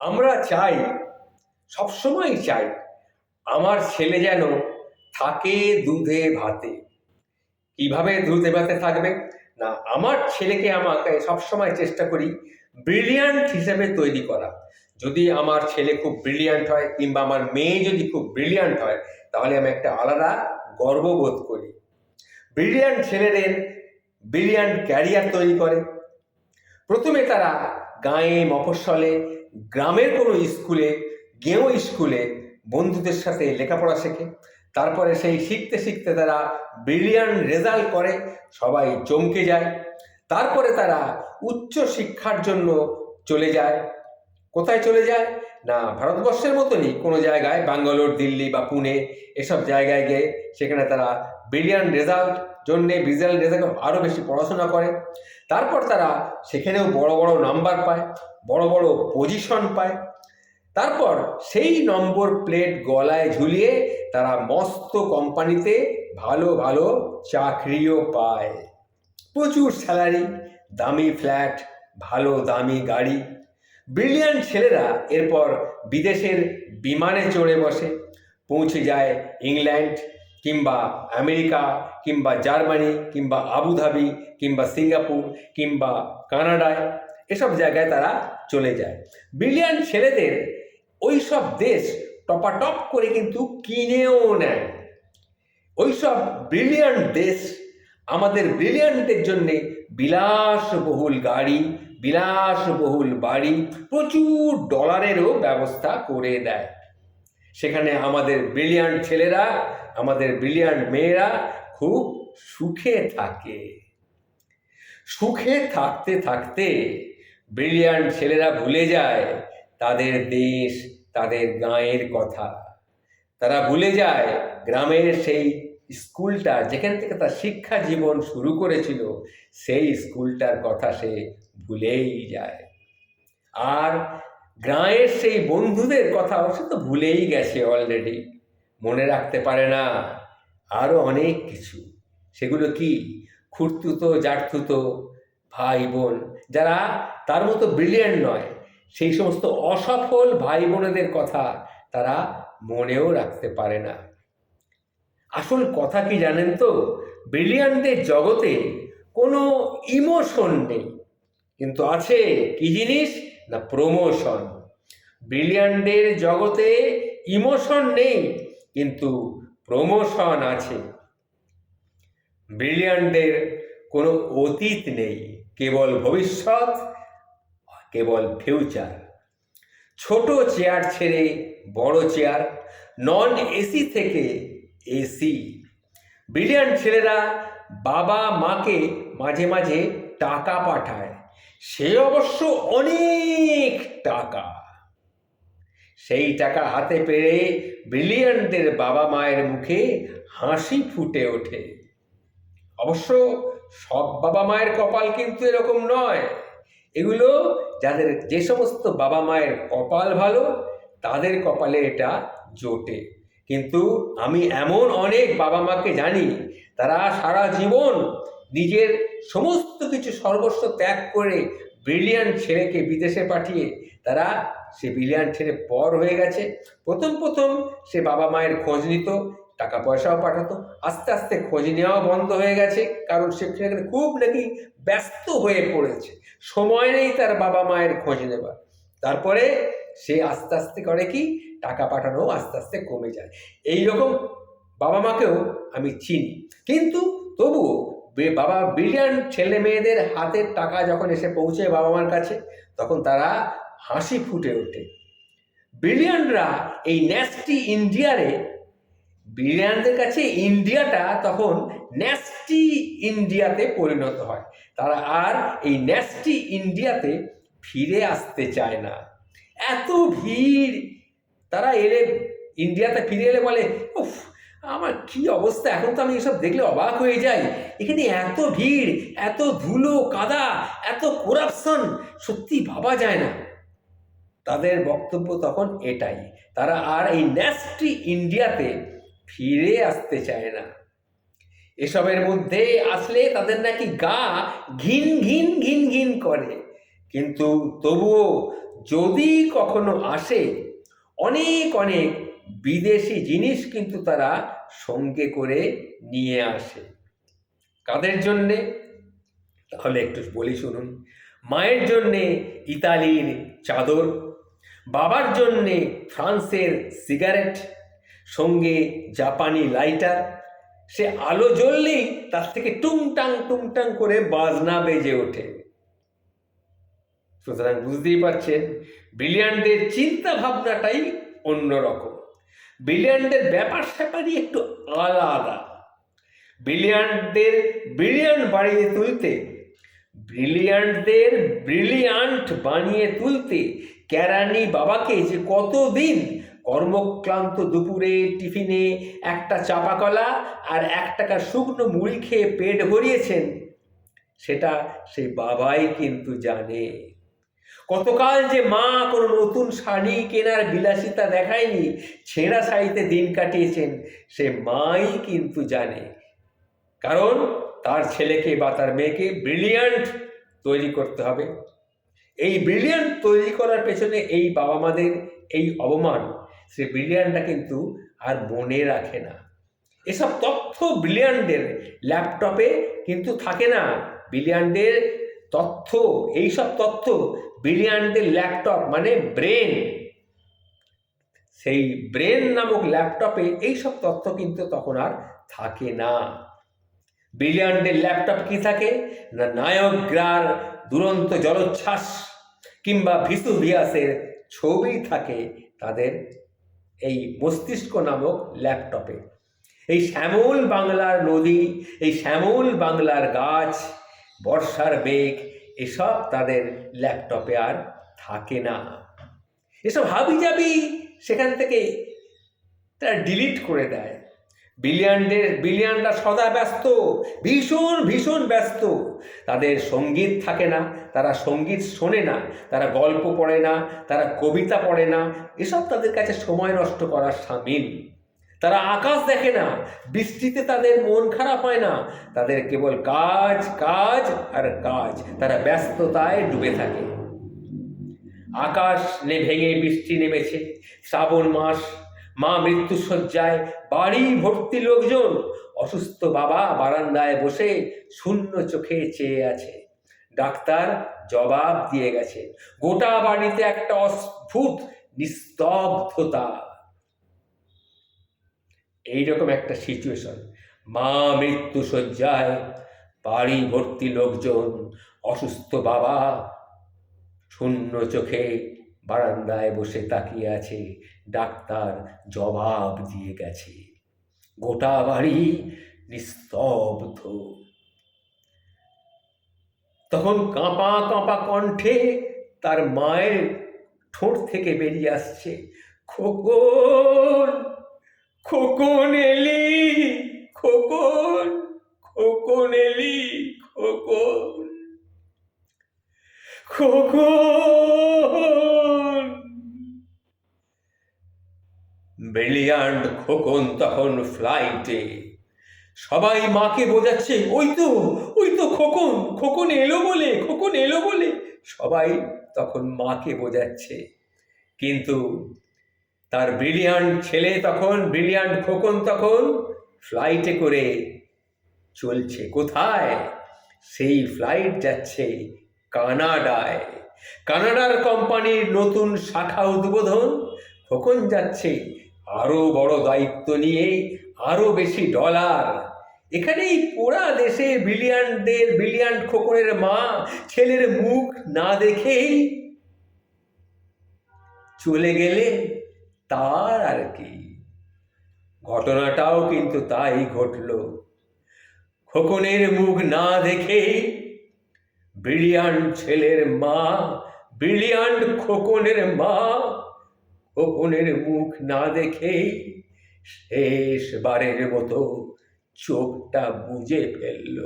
আমরা চাই সবসময় চাই, আমার ছেলে যেন থাকে দুধে ভাতে। কীভাবে দুধে ভাতে থাকবে? না, আমার ছেলেকে আমাকে সবসময় চেষ্টা করি ব্রিলিয়ান্ট হিসেবে তৈরি করা। যদি আমার ছেলে খুব ব্রিলিয়ান্ট হয় কিংবা আমার মেয়ে যদি খুব ব্রিলিয়ান্ট হয়, তাহলে আমি একটা আলাদা গর্ববোধ করি। ব্রিলিয়ান্ট ছেলেদের ব্রিলিয়ান্ট ক্যারিয়ার তৈরি করে। প্রথমে তারা গাঁয়ে মফস্বলে গ্রামের কোনো স্কুলে গেঁয়ো স্কুলে বন্ধুদের সাথে লেখাপড়া শেখে। তারপরে সেই শিখতে শিখতে তারা ব্রিলিয়ান্ট রেজাল্ট করে, সবাই চমকে যায়। তারপরে তারা উচ্চ শিক্ষার জন্য চলে যায়। কোথায় চলে যায়? না, ভারতবর্ষের মতনই কোনো জায়গায় ব্যাঙ্গালোর দিল্লি বা পুনে এসব জায়গায় গিয়ে সেখানে তারা ব্রিলিয়ান্ট রেজাল্ট জন্যে ব্রিলিয়ান্ট রেজাল্ট আরও বেশি পড়াশোনা করে। তারপর তারা সেখানেও বড় বড় নাম্বার পায়। বড় বড় পজিশন পায়। তারপর সেই নম্বর প্লেট গলায় ঝুলিয়ে তারা মস্ত কোম্পানিতে ভালো ভালো চাকরিও পায়। প্রচুর স্যালারি দামি ফ্ল্যাট ভালো দামি গাড়ি। ব্রিলিয়ান্ট ছেলেরা এরপর বিদেশের বিমানে চড়ে বসে। পৌঁছে যায় ইংল্যান্ড কিংবা আমেরিকা কিংবা জার্মানি কিংবা আবুধাবি কিংবা সিঙ্গাপুর কিংবা কানাডায়। এসব জায়গায় তারা চলে যায়। ব্রিলিয়ান্ট ছেলেদের ওই সব দেশ টপাটপ করে কিন্তু কিনেও নেয়। ওই সব ব্রিলিয়ান্ট দেশ আমাদের ব্রিলিয়ান্টের জন্যে বিলাসবহুল গাড়ি, বিলাসবহুল বাড়ি, প্রচুর ডলারেরও ব্যবস্থা করে দেয়। সেখানে আমাদের ব্রিলিয়ান্ট ছেলেরা, আমাদের ব্রিলিয়ান্ট মেয়েরা খুব সুখে থাকে। সুখে থাকতে থাকতে ব্রিলিয়ান্ট ছেলেরা ভুলে যায় তাদের দেশ, তাদের গাঁয়ের কথা। তারা ভুলে যায় গ্রামের সেই স্কুলটা, যেখান থেকে তার শিক্ষা জীবন শুরু করেছিল, সেই স্কুলটার কথা সে ভুলেই যায়। আর গ্রামের সেই বন্ধুদের কথা সে তো ভুলেই গেছে অলরেডি মনে রাখতে পারে না আরও অনেক কিছু। সেগুলো কি? খুঁড়তুতো জাটতুতো ভাই বোন যারা তার মতো ব্রিলিয়ান্ট নয়, সেই সমস্ত অসফল ভাই বোনেদের কথা তারা মনেও রাখতে পারে না। আসল কথা কি জানেন তো? ব্রিলিয়ান্টদের জগতে কোনো ইমোশন নেই। কিন্তু আছে কি জিনিস? না প্রমোশন ব্রিলিয়ান্টদের জগতে ইমোশন নেই, কিন্তু প্রমোশন আছে। ব্রিলিয়ান্টদের কোনো অতীত নেই। কেবল ভবিষ্যৎ কেবল ফিউচার ছোট চেয়ার ছেড়ে বড় চেয়ার নন এসি থেকে এসি ব্রিলিয়ান্ট ছেলেরা বাবা মাকে মাঝে মাঝে টাকা পাঠায়। সে অবশ্য অনেক টাকা। সেই টাকা হাতে পেরে ব্রিলিয়ান্টদের বাবা মায়ের মুখে হাসি ফুটে ওঠে। অবশ্য সব বাবা মায়ের কপাল কিন্তু এরকম নয়। এগুলো যাদের যে সমস্ত বাবা মায়ের কপাল ভালো, তাদের কপালে এটা জোটে। কিন্তু আমি এমন অনেক বাবা মাকে জানি, তারা সারা জীবন নিজের সমস্ত কিছু সর্বস্ব ত্যাগ করে ব্রিলিয়ান্ট ছেলেকে বিদেশে পাঠিয়ে তারা সে ব্রিলিয়ান্ট ছেলে পর হয়ে গেছে। প্রথম প্রথম সে বাবা মায়ের খোঁজ নিত টাকা পয়সাও পাঠাতো, আস্তে আস্তে খোঁজ নেওয়াও বন্ধ হয়ে গেছে, কারণ সে সেখানে খুব নাকি ব্যস্ত হয়ে পড়েছে। সময় নেই তার বাবা মায়ের খোঁজ নেবার। তারপরে সে আস্তে আস্তে করে কি, টাকা পাঠানো আস্তে আস্তে কমে যায়। এই রকম বাবা মাকেও আমি চিনি। কিন্তু তবুও বাবা ব্রিলিয়ান্ট ছেলে মেয়েদের হাতের টাকা যখন এসে পৌঁছে বাবা মার কাছে, তখন তারা হাসি ফুটে ওঠে। ব্রিলিয়ান্টরা এই ন্যাস্টি ইন্ডিয়ারে ব্রিলিয়ান্টদের কাছে ইন্ডিয়াটা তখন ন্যাস্টি ইন্ডিয়াতে পরিণত হয়। তারা আর এই ন্যাস্টি ইন্ডিয়াতে ফিরে আসতে চায় না। এত ভিড়! তারা এলে, ইন্ডিয়াতে ফিরে এলে বলে, উফ, আমার কি অবস্থা? এখন তো আমি এসব দেখলে অবাক হয়ে যাই। এখানে এত ভিড়, এত ধুলো, কাদা, এত করাপশন সত্যি ভাবা যায় না। তাদের বক্তব্য তখন এটাই। তারা আর এই ন্যাস্টি ইন্ডিয়াতে ফিরে আসতে চায় না। এসবের মধ্যে আসলে তাদের নাকি গা ঘিন ঘিন ঘিন ঘিন করে। কিন্তু তবুও যদি কখনো আসে, অনেক অনেক বিদেশি জিনিস কিন্তু তারা সঙ্গে করে নিয়ে আসে। কাদের জন্যে? তাহলে একটু বলি শুনুন। মায়ের জন্যে ইতালির চাদর, বাবার জন্যে ফ্রান্সের সিগারেট সঙ্গে জাপানি লাইটার। সে আলো জ্বললেই তার থেকে টুংটাং টুংটাং করে বাজনা বেজে ওঠে। সুতরাং বুঝতেই পারছেন ব্রিলিয়ান্টের চিন্তা ভাবনাটাই অন্যরকম। ব্রিলিয়ান্টের ব্যাপার স্যাপারই একটু আলাদা। ব্রিলিয়ান্টদের ব্রিলিয়ান্ট বাড়িয়ে তুলতে, ব্রিলিয়ান্টদের ব্রিলিয়ান্ট বানিয়ে তুলতে ক্যারানি বাবাকে যে কতদিন কর্মক্লান্ত দুপুরে টিফিনে একটা চাপা কলা আর এক টাকা শুকনো মুড়ি খেয়ে পেট ভরিয়েছেন। সেটা সেই বাবাই কিন্তু জানে। কতকাল যে মা কোনো নতুন শাড়ি কেনার বিলাসিতা দেখায়নি, ছেঁড়া শাড়িতে দিন কাটিয়েছেন, সে মাই কিন্তু জানে। কারণ তার ছেলেকে বা তার মেয়েকে ব্রিলিয়ান্ট তৈরি করতে হবে। এই ব্রিলিয়ান্ট তৈরি করার পেছনে এই বাবা মাদের এই অবমান সে ব্রিলিয়ান্টটা কিন্তু আর মনে রাখে না। এসব তথ্য ব্রিলিয়ানদের ল্যাপটপে কিন্তু থাকে না। ব্রিলিয়ানদের তথ্য, এইসব তথ্য ব্রিলিয়ান্টের ল্যাপটপ মানে ব্রেন সেই ব্রেন নামক ল্যাপটপে এইসব তথ্য কিন্তু তখন আর থাকে না। ব্রিলিয়ান্টের ল্যাপটপ কি থাকে? না নায়কগ্রার দুরন্ত জলোচ্ছ্বাস কিংবা ভিসুভিয়াসের ছবি থাকে তাদের এই মস্তিষ্ক নামক ল্যাপটপে। এই শ্যামল বাংলার নদী, এই শ্যামল বাংলার গাছ, বর্ষার বেগ এসব তাদের ল্যাপটপে আর থাকে না। এসব হাবি যাবি সেখান থেকে তারা ডিলিট করে দেয়। বিলিয়ানদের, বিলিয়ানরা সদা ব্যস্ত, ভীষণ ভীষণ ব্যস্ত। তাদের সংগীত থাকে না, তারা সংগীত শোনে না, তারা গল্প পড়ে না, তারা কবিতা পড়ে না। এসব তাদের কাছে সময় নষ্ট করার সামিল তারা আকাশ দেখে না, বৃষ্টিতে তাদের মন খারাপ হয় না। তাদের কেবল কাজ কাজ আর কাজ, তারা ব্যস্ততায় ডুবে থাকে। আকাশ নে ভেঙে বৃষ্টি নেমেছে, শ্রাবণ মাস মা মৃত্যুসজ্জায় বাড়ি ভর্তি লোকজন। অসুস্থ বাবা বারান্দায় বসে শূন্য চোখে চেয়ে আছে। ডাক্তার জবাব দিয়ে গেছে, গোটা বাড়িতে একটা অদ্ভুত নিস্তব্ধতা। এইরকম একটা সিচুয়েশন মা মৃত্যুসজ্জায় বাড়ি ভর্তি লোকজন, অসুস্থ বাবা শূন্য চোখে বারান্দায় বসে তাকিয়ে আছে, ডাক্তার জবাব দিয়ে গেছে। গোটা বাড়ি নিস্তব্ধ। তখন কাঁপা কাঁপা কণ্ঠে তার মায়ের ঠোঁট থেকে বেরিয়ে আসছে, খোকন খোকন এলি, খোকন খোকন এলি, খোকন খোকন ব্রিলিয়ান্ট খোকন তখন ফ্লাইটে সবাই মাকে বোঝাচ্ছে, ওই তো ওই তো খোকন খোকন এলো বলে, খোকন এলো বলে। সবাই তখন মাকে বোঝাচ্ছে। কিন্তু তার ব্রিলিয়ান্ট ছেলে তখন, ব্রিলিয়ান্ট খোকন তখন ফ্লাইটে করে চলছে। কোথায়? সেই ফ্লাইট যাচ্ছে কানাডায়। কানাডার কোম্পানির নতুন শাখা উদ্বোধন। খোকন যাচ্ছে আরও বড় দায়িত্ব নিয়ে আরও বেশি ডলার। এখানেই পোড়া দেশে বিলিয়ানদের, বিলিয়ান খোকনের মা, ছেলের মুখ না দেখেই চলে গেলে তার আর কি। ঘটনাটাও কিন্তু তাই ঘটল। খোকনের মুখ না দেখেই ব্রিলিয়ান্ট ছেলের মা ব্রিলিয়ান্ট খোকনের মা খোকনের মুখ না দেখেই শেষবারের মতো চোখটা বুঝে ফেলল।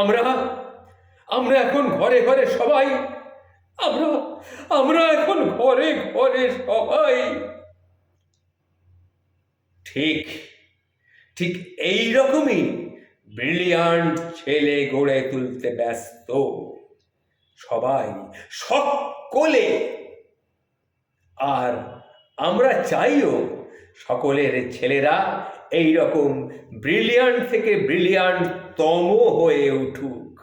আমরা আমরা এখন ঘরে ঘরে সবাই, আমরা আমরা এখন ঘরে ঘরে সবাই। ঠিক ঠিক এই রকমই ব্রিলিয়ান্ট ছেলে গড়ে তুলতে ব্যস্ত সবাই, সকলে আর আমরা চাইও সকলের ছেলেরা এই রকম ব্রিলিয়ান্ট থেকে ব্রিলিয়ান্ট তম হয়ে উঠুক।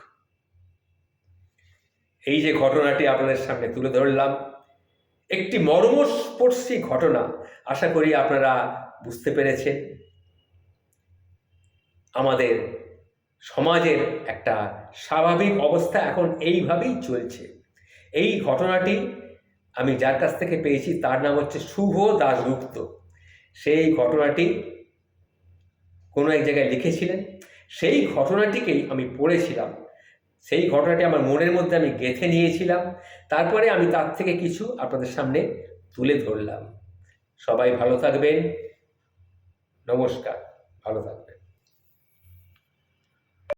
এই যে ঘটনাটি আপনাদের সামনে তুলে ধরলাম, একটি মর্মস্পর্শী ঘটনা, আশা করি আপনারা বুঝতে পেরেছেন। আমাদের সমাজের একটা স্বাভাবিক অবস্থা এখন এইভাবেই চলছে। এই ঘটনাটি আমি যার কাছ থেকে পেয়েছি তার নাম হচ্ছে শুভ দাশগুপ্ত। সেই ঘটনাটি কোনো এক জায়গায় লিখেছিলেন। সেই ঘটনাটিকেই আমি পড়েছিলাম। সেই ঘটনাটি আমার মনের মধ্যে আমি গেঁথে নিয়েছিলাম। তারপরে আমি তার থেকে কিছু আপনাদের সামনে তুলে ধরলাম। সবাই ভালো থাকবেন। নমস্কার। ভালো থাকবেন।